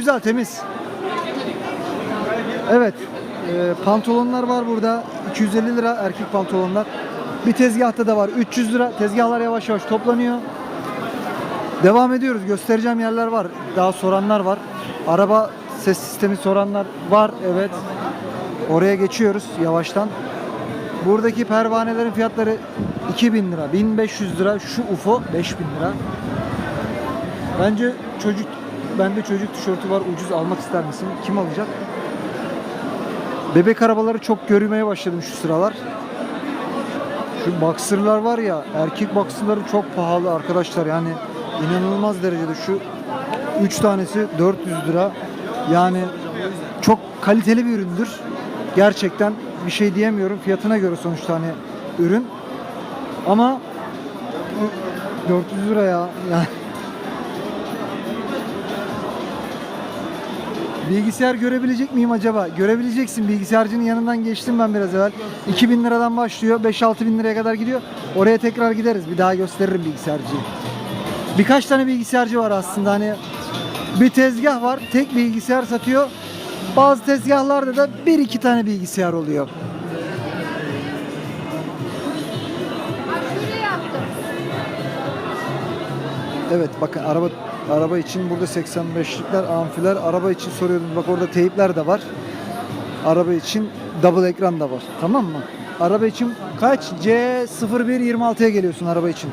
Güzel temiz. Evet. e, pantolonlar var burada. 250 lira erkek pantolonlar. Bir tezgahta da var 300 lira. Tezgahlar yavaş yavaş toplanıyor. Devam ediyoruz. Göstereceğim yerler var. Daha soranlar var. Araba ses sistemi soranlar var. Evet. Oraya geçiyoruz yavaştan. Buradaki pervanelerin fiyatları 2000 lira, 1500 lira. Şu UFO 5000 lira. Bence çocuk bende çocuk tişörtü var ucuz almak ister misin? Kim alacak? Bebek arabaları çok görmeye başladım şu sıralar. Şu boxer'lar var ya erkek boxer'ları çok pahalı arkadaşlar yani inanılmaz derecede şu 3 tanesi 400 lira. Yani çok kaliteli bir üründür. Gerçekten bir şey diyemiyorum. Fiyatına göre sonuçta hani ürün. Ama 400 lira ya. Yani Bilgisayar görebilecek miyim acaba? Görebileceksin. Bilgisayarcının yanından geçtim ben biraz evvel. 2000 liradan başlıyor. 5-6 bin liraya kadar gidiyor. Oraya tekrar gideriz. Bir daha gösteririm bilgisayarcıyı. Birkaç tane bilgisayarcı var aslında. Hani bir tezgah var. Tek bilgisayar satıyor. Bazı tezgahlarda da bir iki tane bilgisayar oluyor. Evet bakın araba araba için burada 85'likler amfiler araba için soruyordum bak orada teypler de var. Araba için double ekran da var. Tamam mı? Araba için kaç? C0126'ya geliyorsun araba için.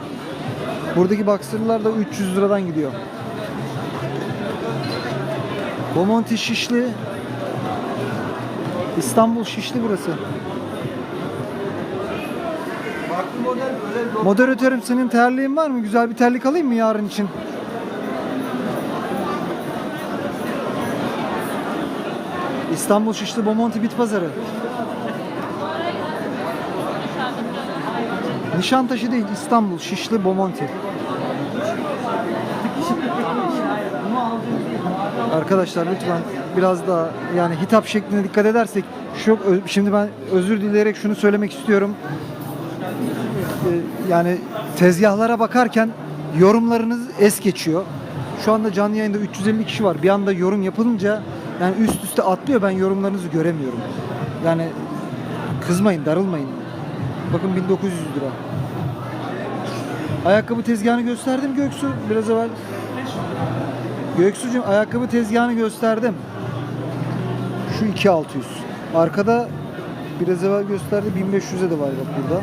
Buradaki boxer'lar da 300 liradan gidiyor. Bomonti Şişli İstanbul Şişli burası. Moderatörüm senin terliğin var mı? Güzel bir terlik alayım mı yarın için? İstanbul Şişli Bomonti Bit Pazarı. Nişantaşı değil İstanbul Şişli Bomonti. Arkadaşlar lütfen biraz daha yani hitap şekline dikkat edersek şu şimdi ben özür dileyerek şunu söylemek istiyorum. Ee, yani tezgahlara bakarken yorumlarınız es geçiyor. Şu anda canlı yayında 350 kişi var. Bir anda yorum yapılınca yani üst üste atlıyor. Ben yorumlarınızı göremiyorum. Yani kızmayın, darılmayın. Bakın 1900 lira. Ayakkabı tezgahını gösterdim Göksu biraz evvel. Göksucuğum ayakkabı tezgahını gösterdim. Şu 2600. Arkada biraz evvel gösterdi 1500'e de var bak burada.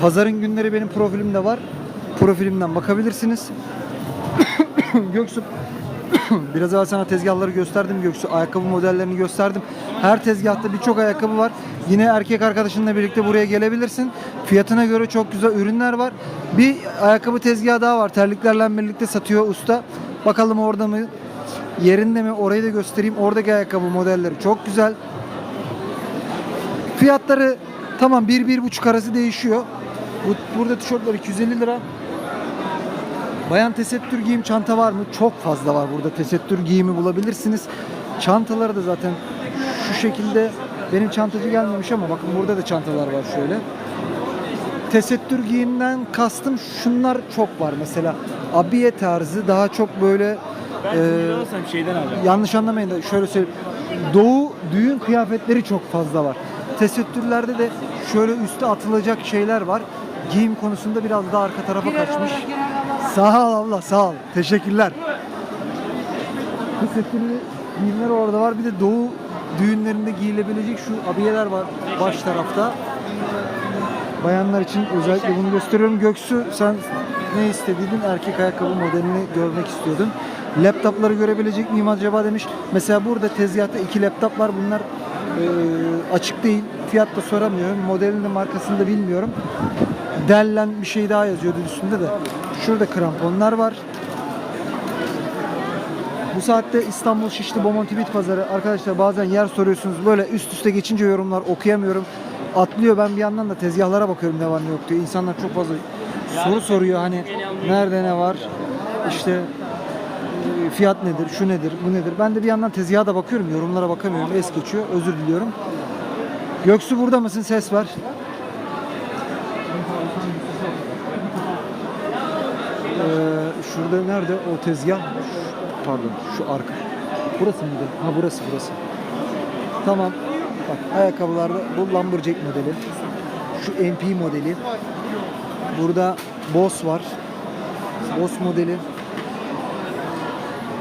Pazarın günleri benim profilimde var. Profilimden bakabilirsiniz. Göksu biraz evvel sana tezgahları gösterdim Göksu. Ayakkabı modellerini gösterdim. Her tezgahta birçok ayakkabı var. Yine erkek arkadaşınla birlikte buraya gelebilirsin. Fiyatına göre çok güzel ürünler var. Bir ayakkabı tezgahı daha var. Terliklerle birlikte satıyor usta. Bakalım orada mı? Yerinde mi? Orayı da göstereyim. Oradaki ayakkabı modelleri çok güzel. Fiyatları tamam 1-1,5 arası değişiyor. Bu, burada tişörtler 250 lira. Bayan tesettür giyim çanta var mı? Çok fazla var burada tesettür giyimi bulabilirsiniz. Çantaları da zaten şu şekilde benim çantacı gelmemiş ama bakın burada da çantalar var şöyle. Tesettür giyimden kastım şunlar çok var mesela. Abiye tarzı daha çok böyle Ben e, alsam şeyden alacağım. yanlış anlamayın da şöyle söyleyeyim. Doğu düğün kıyafetleri çok fazla var. Tesettürlerde de şöyle üste atılacak şeyler var. Giyim konusunda biraz daha arka tarafa kaçmış. Sağ ol abla sağ ol. Teşekkürler. Tesettürlü giyimler orada var. Bir de doğu düğünlerinde giyilebilecek şu abiyeler var baş tarafta. Bayanlar için özellikle bunu gösteriyorum. Göksu sen ne istediydin? Erkek ayakkabı modelini görmek istiyordun. Laptopları görebilecek miyim acaba demiş. Mesela burada tezgahta iki laptop var. Bunlar e, açık değil. Fiyat da soramıyorum. Modelini de markasını da bilmiyorum. Dellen bir şey daha yazıyordu üstünde de. Şurada kramponlar var. Bu saatte İstanbul Şişli Bomonti Bit Pazarı. Arkadaşlar bazen yer soruyorsunuz. Böyle üst üste geçince yorumlar okuyamıyorum. Atlıyor ben bir yandan da tezgahlara bakıyorum ne var ne yok diye. İnsanlar çok fazla soru soruyor hani nerede ne var işte e, fiyat nedir, şu nedir, bu nedir. Ben de bir yandan tezgaha da bakıyorum, yorumlara bakamıyorum. Es geçiyor, özür diliyorum. Göksu burada mısın? Ses var. Şurada nerede o tezgah? pardon. Şu arka. Burası mıydı? Ha burası burası. Tamam. Bak ayakkabılarda bu Lumberjack modeli. Şu MP modeli. Burada Boss var. Boss modeli.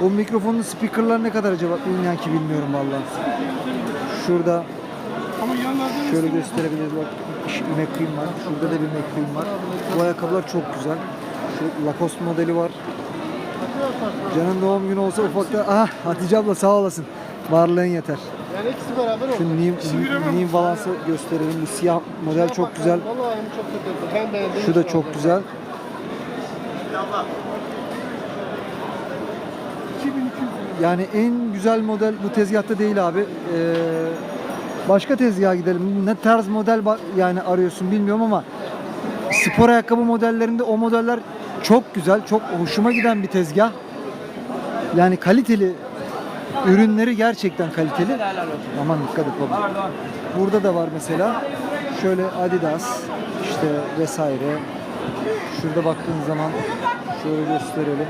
O mikrofonun speakerlar ne kadar acaba? İnan ki bilmiyorum vallahi. Şurada şöyle gösterebiliriz bak. Şu McQueen var. Şurada da bir McQueen var. Bu ayakkabılar çok güzel. Şu Lacoste modeli var. Canın doğum günü olsa ufakta... Ah Hatice abla sağ olasın. Varlığın yeter. Yani ikisi beraber oldu. Şu New, New Balance'ı gösterelim. Bu siyah model çok güzel. Vallahi hem çok kötü. Ben beğendim. Şu da çok güzel. 2200 Yani en güzel model bu tezgahta değil abi. Ee, başka tezgaha gidelim. Ne tarz model yani arıyorsun bilmiyorum ama spor ayakkabı modellerinde o modeller çok güzel, çok hoşuma giden bir tezgah. Yani kaliteli ürünleri gerçekten kaliteli. Aman dikkat et baba. Burada da var mesela. Şöyle Adidas işte vesaire. Şurada baktığın zaman şöyle gösterelim.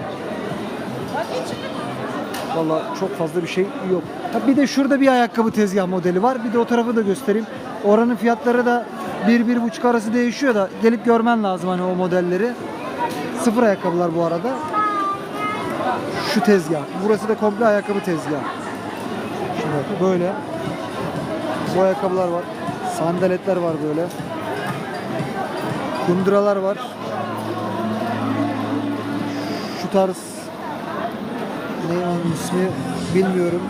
Valla çok fazla bir şey yok. Bir de şurada bir ayakkabı tezgah modeli var. Bir de o tarafı da göstereyim. Oranın fiyatları da 1-1,5 arası değişiyor da gelip görmen lazım hani o modelleri. Sıfır ayakkabılar bu arada. Şu tezgah. Burası da komple ayakkabı tezgah. Şimdi böyle. Bu ayakkabılar var. Sandaletler var böyle. Kundralar var. Şu tarz ne onun ismi bilmiyorum.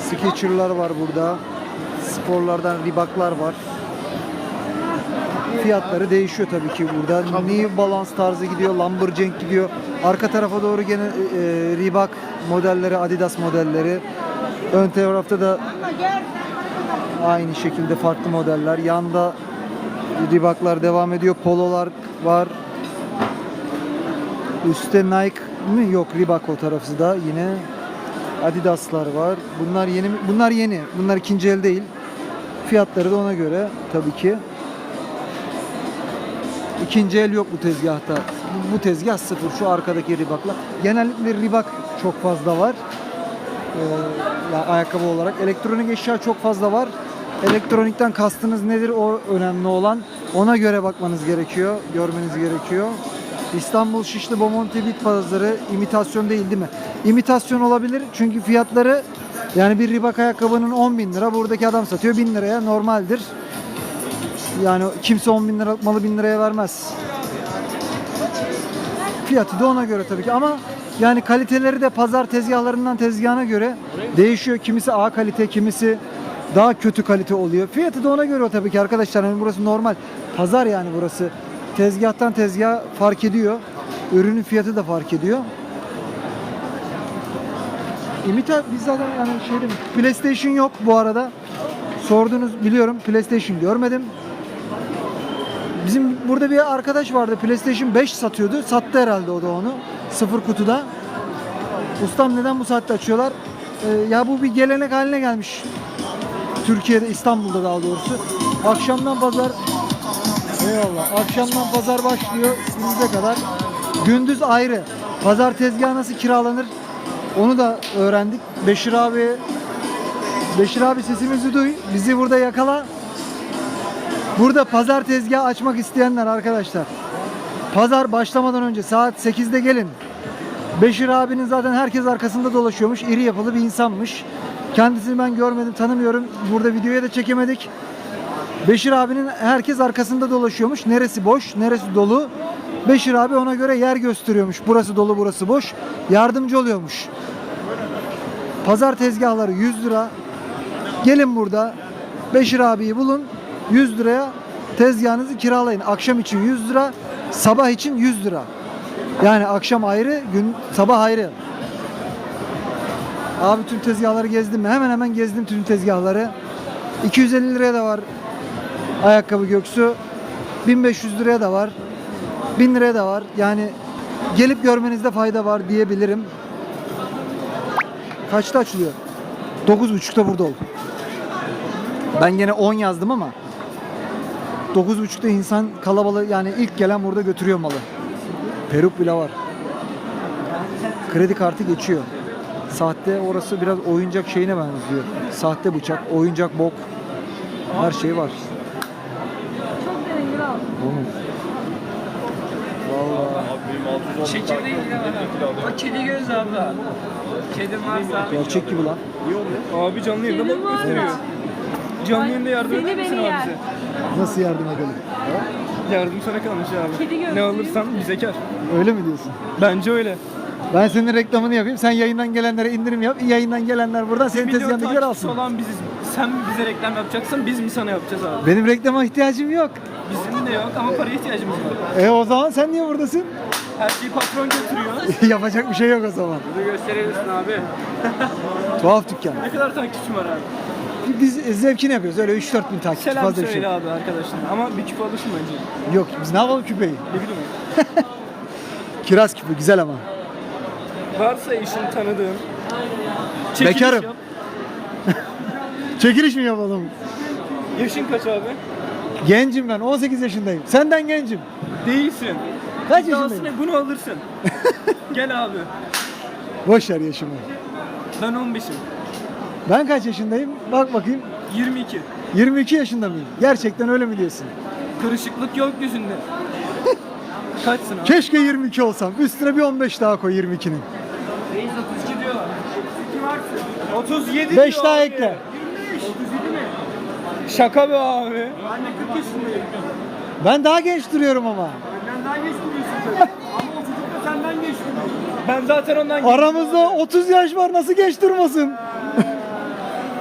Skechers var burada. Sporlardan Reebok'lar var. Fiyatları değişiyor tabii ki burada. New Balance tarzı gidiyor, Lumberjack gidiyor. Arka tarafa doğru gene e, Reebok modelleri, Adidas modelleri. Ön tarafta da aynı şekilde farklı modeller. Yanda Reebok'lar devam ediyor. Pololar var. Üstte Nike mi? Yok Reebok o tarafı da yine. Adidas'lar var. Bunlar yeni mi? Bunlar yeni. Bunlar ikinci el değil. Fiyatları da ona göre tabii ki. İkinci el yok bu tezgahta. Bu, bu tezgah sıfır. Şu arkadaki Reebok'la. Genellikle Reebok çok fazla var. Ee, yani ayakkabı olarak. Elektronik eşya çok fazla var. Elektronikten kastınız nedir o önemli olan. Ona göre bakmanız gerekiyor. Görmeniz gerekiyor. İstanbul Şişli Bomonti Bit Pazarı imitasyon değil değil mi? İmitasyon olabilir çünkü fiyatları yani bir Reebok ayakkabının 10 bin lira buradaki adam satıyor 1000 liraya normaldir. Yani kimse 10 bin liralık malı 1000 liraya vermez. Fiyatı da ona göre tabii ki ama yani kaliteleri de pazar tezgahlarından tezgahına göre değişiyor. Kimisi A kalite, kimisi daha kötü kalite oluyor. Fiyatı da ona göre tabii ki arkadaşlar. Yani burası normal. Pazar yani burası. Tezgahtan tezgah fark ediyor. Ürünün fiyatı da fark ediyor. İmita biz zaten yani şeyde PlayStation yok bu arada. Sordunuz biliyorum PlayStation görmedim. Bizim burada bir arkadaş vardı PlayStation 5 satıyordu. Sattı herhalde o da onu. Sıfır kutuda. Ustam neden bu saatte açıyorlar? Ee, ya bu bir gelenek haline gelmiş. Türkiye'de, İstanbul'da daha doğrusu. Akşamdan pazar Eyvallah. Akşamdan pazar başlıyor gündüze kadar. Gündüz ayrı. Pazar tezgahı nasıl kiralanır? Onu da öğrendik. Beşir abi Beşir abi sesimizi duy. Bizi burada yakala. Burada pazar tezgahı açmak isteyenler arkadaşlar. Pazar başlamadan önce saat 8'de gelin. Beşir abinin zaten herkes arkasında dolaşıyormuş. İri yapılı bir insanmış. Kendisini ben görmedim, tanımıyorum. Burada videoya da çekemedik. Beşir abinin herkes arkasında dolaşıyormuş. Neresi boş, neresi dolu. Beşir abi ona göre yer gösteriyormuş. Burası dolu, burası boş. Yardımcı oluyormuş. Pazar tezgahları 100 lira. Gelin burada Beşir abiyi bulun. 100 liraya tezgahınızı kiralayın. Akşam için 100 lira, sabah için 100 lira. Yani akşam ayrı, gün sabah ayrı. Abi tüm tezgahları gezdim mi? Hemen hemen gezdim tüm tezgahları. 250 liraya da var ayakkabı göksu. 1500 liraya da var. 1000 liraya da var. Yani gelip görmenizde fayda var diyebilirim. Kaçta açılıyor? 9.30'da burada ol. Ben gene 10 yazdım ama 9.30'da insan kalabalığı yani ilk gelen burada götürüyor malı. Peruk bile var. kredi kartı geçiyor. Sahte orası biraz oyuncak şeyine benziyor. Sahte bıçak, oyuncak bok. Her şey var. Çok derin kral. Oğlum. Vallahi Çekirdeği Bak kedi göz abla. Kedim varsa. gerçek gibi lan. Abi canlı yayında var gösteriyor. Canlı Ay, yayında yardım seni eder misin beni abi yer. bize? Nasıl yardım edelim? Yardım sana kalmış abi. Kedi. Ne alırsan bize kar. Öyle mi diyorsun? Bence öyle. Ben senin reklamını yapayım. Sen yayından gelenlere indirim yap. Yayından gelenler buradan senin Milyon takipçisi alsın. olan biziz. Sen mi bize reklam yapacaksın, biz mi sana yapacağız abi? Benim reklama ihtiyacım yok. Bizim de yok ama paraya ihtiyacımız var. E o zaman sen niye buradasın? Her şeyi patron götürüyor. Yapacak bir şey yok o zaman. Bunu gösterebilirsin abi. Tuhaf dükkan. Ne kadar takipçim var abi? Biz zevkini yapıyoruz. Öyle 3-4 bin takipçi Selam fazla bir söyle şey. abi arkadaşlarına ama bir küp alışın bence. Yok biz ne yapalım küpeyi? Ne bileyim. Kiraz küpü güzel ama. Varsa işin tanıdığın. çekiliş Bekarım. yap. Çekiliş mi yapalım? Yaşın kaç abi? Gencim ben 18 yaşındayım. Senden gencim. Değilsin. Kaç yaşındayım? ne? Bunu alırsın. Gel abi. Boş ver yaşımı. Ben 15'im. Ben kaç yaşındayım? Bak bakayım. 22. 22 yaşında mıyım? Gerçekten öyle mi diyorsun? Kırışıklık yok yüzünde. Kaçsın abi? Keşke 22 olsam. Üstüne bir 15 daha koy 22'nin. Reis 32 diyor. 37 5 diyor daha abi. ekle. 37 mi? Şaka be abi. Ben de 40 yaşındayım. Ben daha genç duruyorum ama. Benden daha geç duruyorsun tabii. Ama o çocuk da senden geç duruyor. Ben zaten ondan Aramızda 30 yaş var nasıl genç durmasın?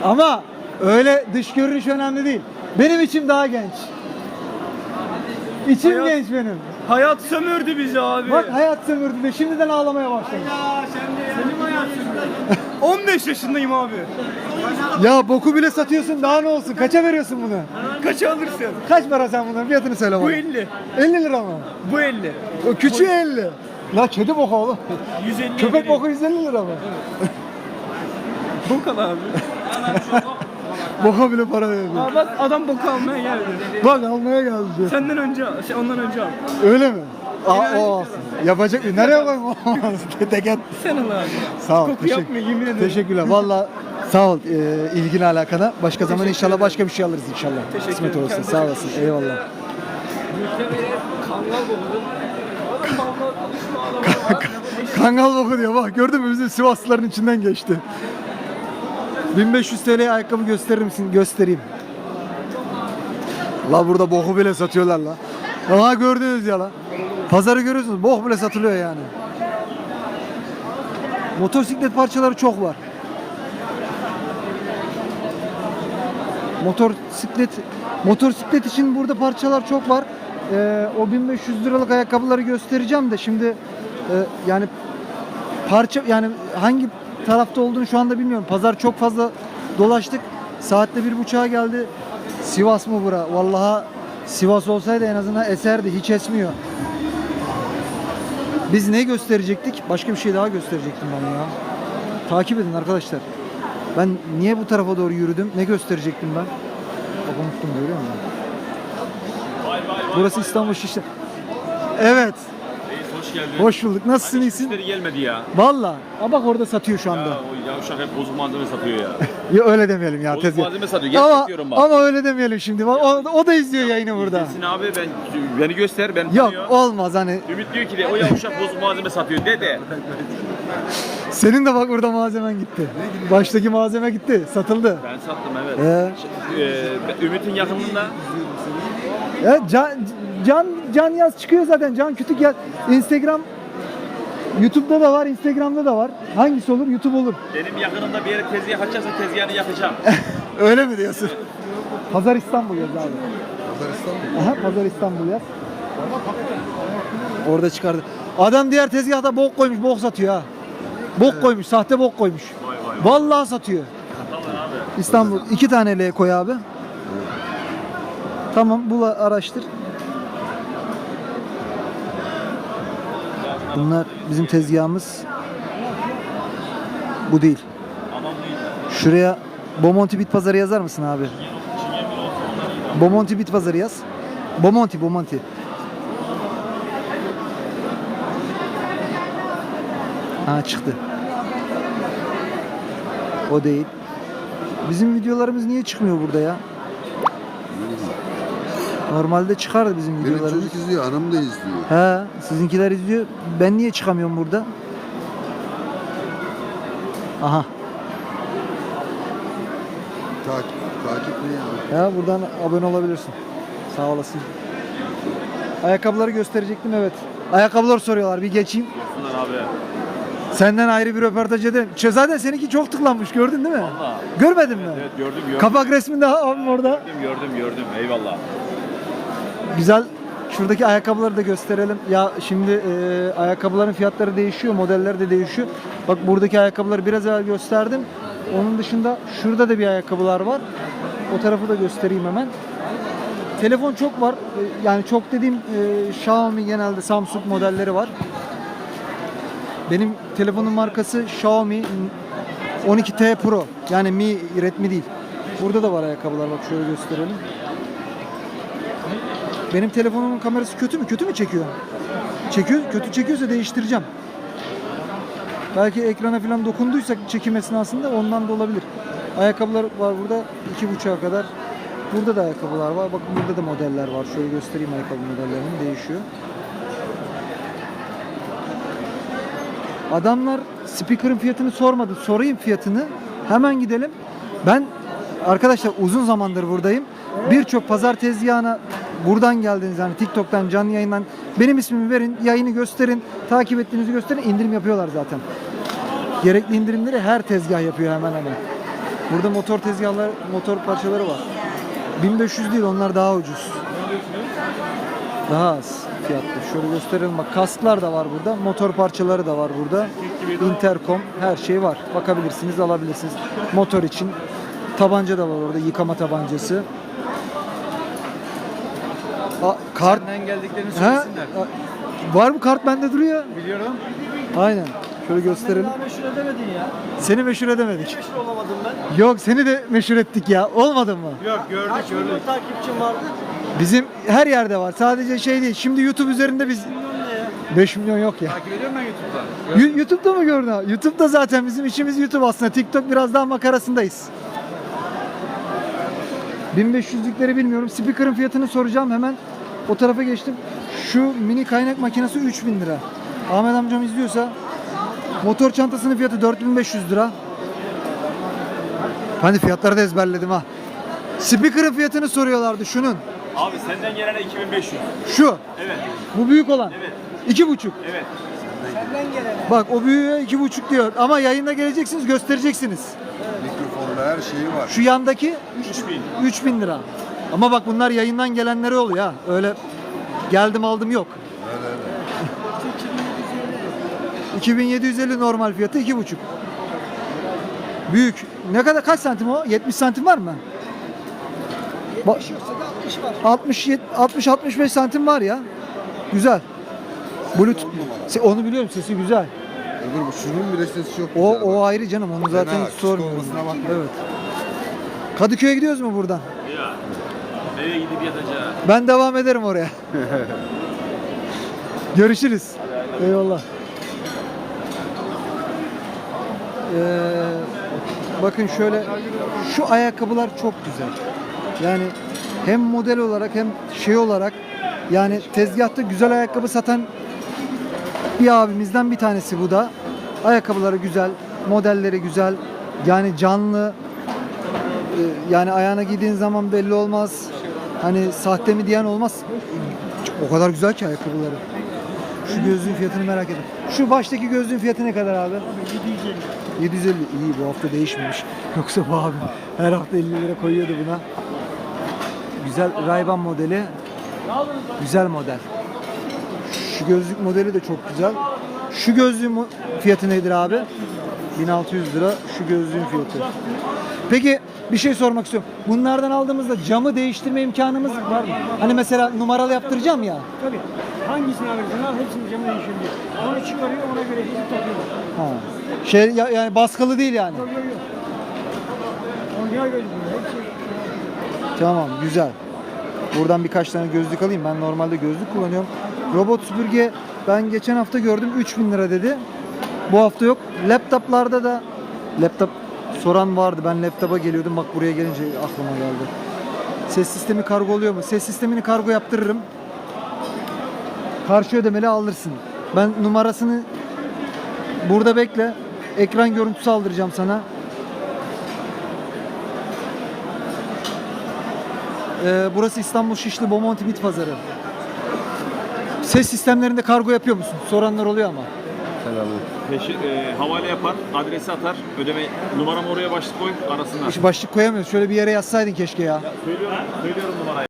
Ama öyle dış görünüş önemli değil. Benim içim daha genç. İçim Hayat- genç benim. Hayat sömürdü bizi abi. Bak hayat sömürdü de şimdiden ağlamaya de Senin hayat sömürdü. 15 yaşındayım abi. Ya boku bile satıyorsun daha ne olsun? Kaça veriyorsun bunu? Kaça alırsın? Kaç para sen bunların fiyatını söyle Bu bana. 50. 50 lira mı? Bu 50. O küçüğü 50. La kedi boku oğlum. 150. Köpek boku 150 lira mı? Bok al abi. Boka bile para veriyor. Aa bak adam boku almaya geldi. Bak almaya geldi. Senden önce. Şey, ondan önce al. Öyle mi? Aa, o olsun. Yapacak bir. Nereye? Olmaz. Teket. Sen al abi. Sağ ol. Koku teşekkür- yapma yemin ederim. Teşekkürler. Valla sağ ol e, ilgine alakana. Başka zaman Teşekkür inşallah başka bir şey alırız inşallah. Teşekkür Kısmet ederim. olursa. Kendine Sağ çok olasın. Eyvallah. Kangal alışma Kangal boku diyor. Bak gördün mü bizim Sivaslıların içinden geçti. 1500 TL ayakkabı gösterir misin? Göstereyim. La burada boku bile satıyorlar la. Aha gördünüz ya la. Pazarı görüyorsunuz. Bok bile satılıyor yani. Motosiklet parçaları çok var. Motosiklet motosiklet için burada parçalar çok var. Ee, o 1500 liralık ayakkabıları göstereceğim de şimdi e, yani parça yani hangi tarafta olduğunu şu anda bilmiyorum. Pazar çok fazla dolaştık. Saatte bir buçuğa geldi. Sivas mı bura? Vallahi Sivas olsaydı en azından eserdi. Hiç esmiyor. Biz ne gösterecektik? Başka bir şey daha gösterecektim ben ya. Takip edin arkadaşlar. Ben niye bu tarafa doğru yürüdüm? Ne gösterecektim ben? Bak unuttum görüyor musun? Burası İstanbul Şişli. Evet. Hoş geldin. Hoş bulduk. Nasılsın iyisin? Müşteri gelmedi ya. Valla. Aa bak orada satıyor şu anda. Ya o yavşak hep bozuk malzeme satıyor ya. Ya öyle demeyelim ya Bozuk tezgah. malzeme satıyor. Gerçek Ama, diyorum bak. ama öyle demeyelim şimdi. Bak, O, o da izliyor yayını burada. Desin abi ben beni göster ben Yok tanıyor. olmaz hani. Ümit diyor ki de o yavşak bozuk malzeme satıyor de de. Senin de bak burada malzemen gitti. Baştaki malzeme gitti. Satıldı. Ben sattım evet. Ee, Ee, ben- Ümit'in yakınında evet, can, can, can yaz çıkıyor zaten. Can Kütük yaz. Instagram YouTube'da da var, Instagram'da da var. Hangisi olur? YouTube olur. benim yakınımda bir yere tezgah açarsa tezgahını yakacağım. Öyle mi diyorsun? Pazar İstanbul yaz abi. Pazar İstanbul. Aha, Pazar İstanbul yaz. Orada çıkardı. Adam diğer tezgahta bok koymuş, bok satıyor ha. Bok koymuş, sahte bok koymuş. Vallahi satıyor. İstanbul. iki tane L koy abi. Tamam, bul araştır. Bunlar bizim tezgahımız. Bu değil. Şuraya Bomonti Bit Pazarı yazar mısın abi? Bomonti Bit Pazarı yaz. Bomonti, Bomonti. Ha çıktı. O değil. Bizim videolarımız niye çıkmıyor burada ya? Normalde çıkardı bizim Benim videolarımız. çocuk izliyor, hanım da izliyor. He, sizinkiler izliyor. Ben niye çıkamıyorum burada? Aha. Takip, takip ne ya? Ya buradan abone olabilirsin. Sağ olasın. Ayakkabıları gösterecektim evet. Ayakkabılar soruyorlar bir geçeyim. Bunlar abi. Senden ayrı bir röportaj edelim. Ç- Zaten seninki çok tıklanmış gördün değil mi? Vallahi. Görmedin mi? Evet gördüm gördüm. Kapak resminde abim orada. Gördüm gördüm gördüm. Eyvallah. Güzel. Şuradaki ayakkabıları da gösterelim. Ya şimdi e, ayakkabıların fiyatları değişiyor, modeller de değişiyor. Bak buradaki ayakkabıları biraz evvel gösterdim. Onun dışında şurada da bir ayakkabılar var. O tarafı da göstereyim hemen. Telefon çok var. E, Yani çok dediğim e, Xiaomi genelde Samsung modelleri var. Benim telefonun markası Xiaomi 12T Pro. Yani Mi, Redmi değil. Burada da var ayakkabılar bak şöyle gösterelim. Benim telefonumun kamerası kötü mü? Kötü mü çekiyor? Çekiyor. Kötü çekiyorsa değiştireceğim. Belki ekrana falan dokunduysak çekim esnasında ondan da olabilir. Ayakkabılar var burada iki buçuğa kadar. Burada da ayakkabılar var. Bakın burada da modeller var. Şöyle göstereyim ayakkabı modellerini değişiyor. Adamlar speaker'ın fiyatını sormadı. Sorayım fiyatını. Hemen gidelim. Ben arkadaşlar uzun zamandır buradayım. Birçok pazar tezgahına buradan geldiniz yani TikTok'tan canlı yayından benim ismimi verin, yayını gösterin, takip ettiğinizi gösterin, indirim yapıyorlar zaten. Gerekli indirimleri her tezgah yapıyor hemen hemen. Burada motor tezgahları, motor parçaları var. 1500 değil onlar daha ucuz. Daha az fiyatlı. Şöyle gösterelim bak kasklar da var burada. Motor parçaları da var burada. Intercom her şey var. Bakabilirsiniz alabilirsiniz. Motor için tabanca da var orada yıkama tabancası. A, kart Senden geldiklerini ha? A- Var mı kart bende duruyor? Biliyorum. Aynen. Şöyle gösterelim. Daha meşhur edemedin ya. Seni meşhur edemedik. Meşhur olamadım ben. Yok seni de meşhur ettik ya. Olmadın mı? Yok gördük Kaç milyon takipçim vardı? Bizim her yerde var. Sadece şey değil. Şimdi YouTube üzerinde biz Milyon ne ya? 5 milyon yok ya. Takip ediyorum ben YouTube'da. Yu- YouTube'da mı gördün? YouTube'da zaten bizim işimiz YouTube aslında. TikTok biraz daha makarasındayız. 1500'lükleri bilmiyorum. Speaker'ın fiyatını soracağım hemen. O tarafa geçtim. Şu mini kaynak makinesi 3000 lira. Ahmet amcam izliyorsa motor çantasının fiyatı 4500 lira. Hani fiyatları da ezberledim ha. Speaker'ın fiyatını soruyorlardı şunun. Abi senden gelene 2500. Şu. Evet. Bu büyük olan. Evet. İki buçuk. Evet. Bak o büyüğe iki buçuk diyor. Ama yayında geleceksiniz göstereceksiniz. Mikrofonda her şeyi var. Şu yandaki 3000. 3000 lira. Ama bak bunlar yayından gelenleri oluyor ha. Öyle geldim aldım yok. Öyle öyle. 2750 normal fiyatı iki buçuk. Büyük. Ne kadar kaç santim o? 70 santim var mı? 70 60 60 65 santim var ya. Güzel. Bluetooth. Se- Onu biliyorum sesi güzel. Öbür bu şunun bile sesi çok O güzel. o bak. ayrı canım onu zaten Fena, hiç küçük sormuyorum. olmasına bakma. Evet. Kadıköy'e gidiyoruz mu buradan? Ya. Nereye gidip yatacağım? Ben devam ederim oraya. Görüşürüz. Eyvallah. Ee, bakın şöyle şu ayakkabılar çok güzel. Yani hem model olarak hem şey olarak yani tezgahta güzel ayakkabı satan bir abimizden bir tanesi bu da. Ayakkabıları güzel, modelleri güzel. Yani canlı. Ee, Yani ayağına giydiğin zaman belli olmaz. Hani sahte mi diyen olmaz. O kadar güzel ki ayakkabıları. Şu gözlüğün fiyatını merak ettim. Şu baştaki gözlüğün fiyatı ne kadar abi? 750. 750. İyi bu hafta değişmemiş. Yoksa bu abi her hafta 50 lira koyuyordu buna. Güzel Ray-Ban modeli. Güzel model. Şu gözlük modeli de çok güzel. Şu gözlüğün fiyatı nedir abi? 1600 lira şu gözlüğün fiyatı. Peki bir şey sormak istiyorum. Bunlardan aldığımızda camı değiştirme imkanımız var mı? Hani mesela numaralı yaptıracağım ya. Tabii. Hangisini alırsan al hepsinin camı değişebiliyor. Onu çıkarıyor ona göre hizmet takıyor. Ha. Şey ya- yani baskılı değil yani. Yok yok yok. Orijinal gözüküyor. Hepsi Tamam güzel. Buradan birkaç tane gözlük alayım. Ben normalde gözlük kullanıyorum. Robot süpürge ben geçen hafta gördüm 3000 lira dedi. Bu hafta yok. Laptoplarda da laptop soran vardı. Ben laptopa geliyordum. Bak buraya gelince aklıma geldi. Ses sistemi kargo oluyor mu? Ses sistemini kargo yaptırırım. Karşı ödemeli alırsın. Ben numarasını burada bekle. Ekran görüntüsü aldıracağım sana. Ee, burası İstanbul Şişli Bomonti Bit Pazarı. Ses sistemlerinde kargo yapıyor musun? Soranlar oluyor ama. Peşi, e, havale yapar, adresi atar, ödeme numaramı oraya başlık koy arasınlar. Başlık koyamıyoruz. Şöyle bir yere yazsaydın keşke ya. Söylüyorum, söylüyorum numarayı.